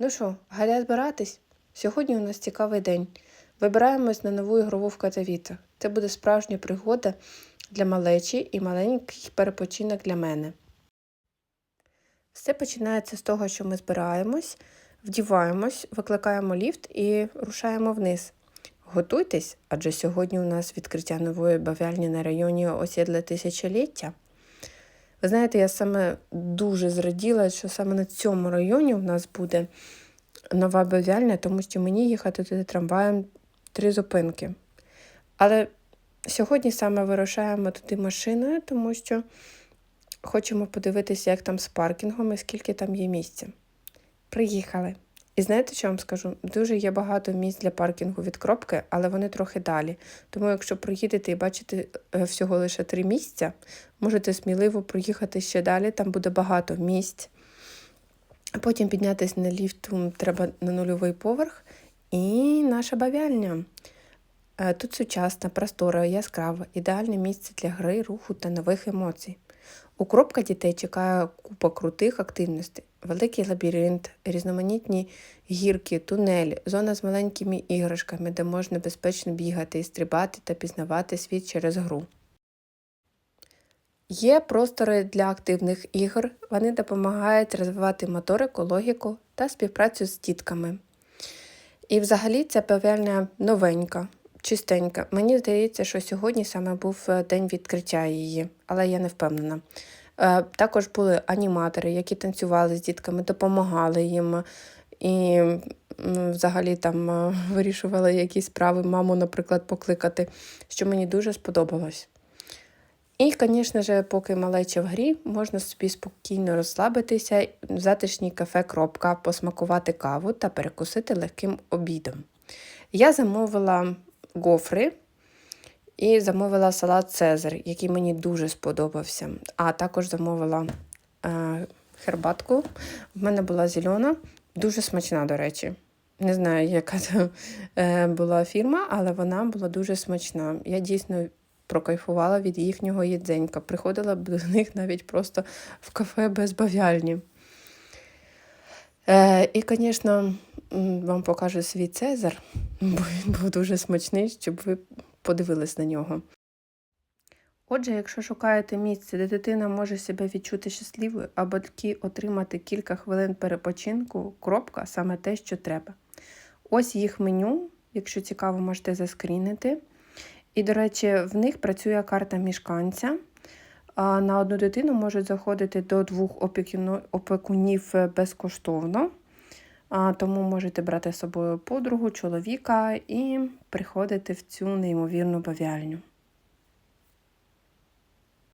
Ну що, гадя збиратись? Сьогодні у нас цікавий день. Вибираємось на нову ігрову в Катавіта. Це буде справжня пригода для малечі і маленький перепочинок для мене. Все починається з того, що ми збираємось, вдіваємось, викликаємо ліфт і рушаємо вниз. Готуйтесь, адже сьогодні у нас відкриття нової бавляльні на районі Осідле тисячоліття. Ви знаєте, я саме дуже зраділа, що саме на цьому районі у нас буде нова бав'яльня, тому що мені їхати туди трамваєм три зупинки. Але сьогодні саме вирушаємо туди машиною, тому що хочемо подивитися, як там з паркінгом і скільки там є місця. Приїхали. І знаєте, що вам скажу? Дуже є багато місць для паркінгу від кропки, але вони трохи далі. Тому, якщо проїдете і бачите е, всього лише три місця, можете сміливо проїхати ще далі, там буде багато місць. Потім піднятися на ліфт треба на нульовий поверх. І наша бавяльня. Е, Тут сучасна, простора, яскрава, ідеальне місце для гри, руху та нових емоцій. У кропка дітей чекає купа крутих активностей, великий лабіринт, різноманітні гірки, тунелі, зона з маленькими іграшками, де можна безпечно бігати і стрибати та пізнавати світ через гру. Є простори для активних ігор. Вони допомагають розвивати моторику, логіку та співпрацю з дітками. І взагалі ця бавельня новенька, чистенька. Мені здається, що сьогодні саме був е, день відкриття її, але я не впевнена. Е, Також були аніматори, які танцювали з дітками, допомагали їм і взагалі там е, вирішували якісь справи, маму, наприклад, покликати, що мені дуже сподобалось. І, звісно ж, поки малеча в грі, можна собі спокійно розслабитися в затишній кафе Кропка, посмакувати каву та перекусити легким обідом. Я замовила гофри і замовила салат Цезар, який мені дуже сподобався. А також замовила е, хербатку. В мене була зелена, дуже смачна, до речі. Не знаю, яка це е, була фірма, але вона була дуже смачна. Я дійсно прокайфувала від їхнього їдзенька. Приходила до них навіть просто в кафе без бавяльні. Е, і, звісно, вам покажу свій Цезар, бо він був дуже смачний, щоб ви подивились на нього. Отже, якщо шукаєте місце, де дитина може себе відчути щасливою, а батьки отримати кілька хвилин перепочинку, кропка саме те, що треба. Ось їх меню, якщо цікаво, можете заскрінити. І, до речі, в них працює карта мішканця. На одну дитину можуть заходити до двох опікунів е, безкоштовно. Тому можете брати з собою подругу, чоловіка і приходити в цю неймовірну бавяльню.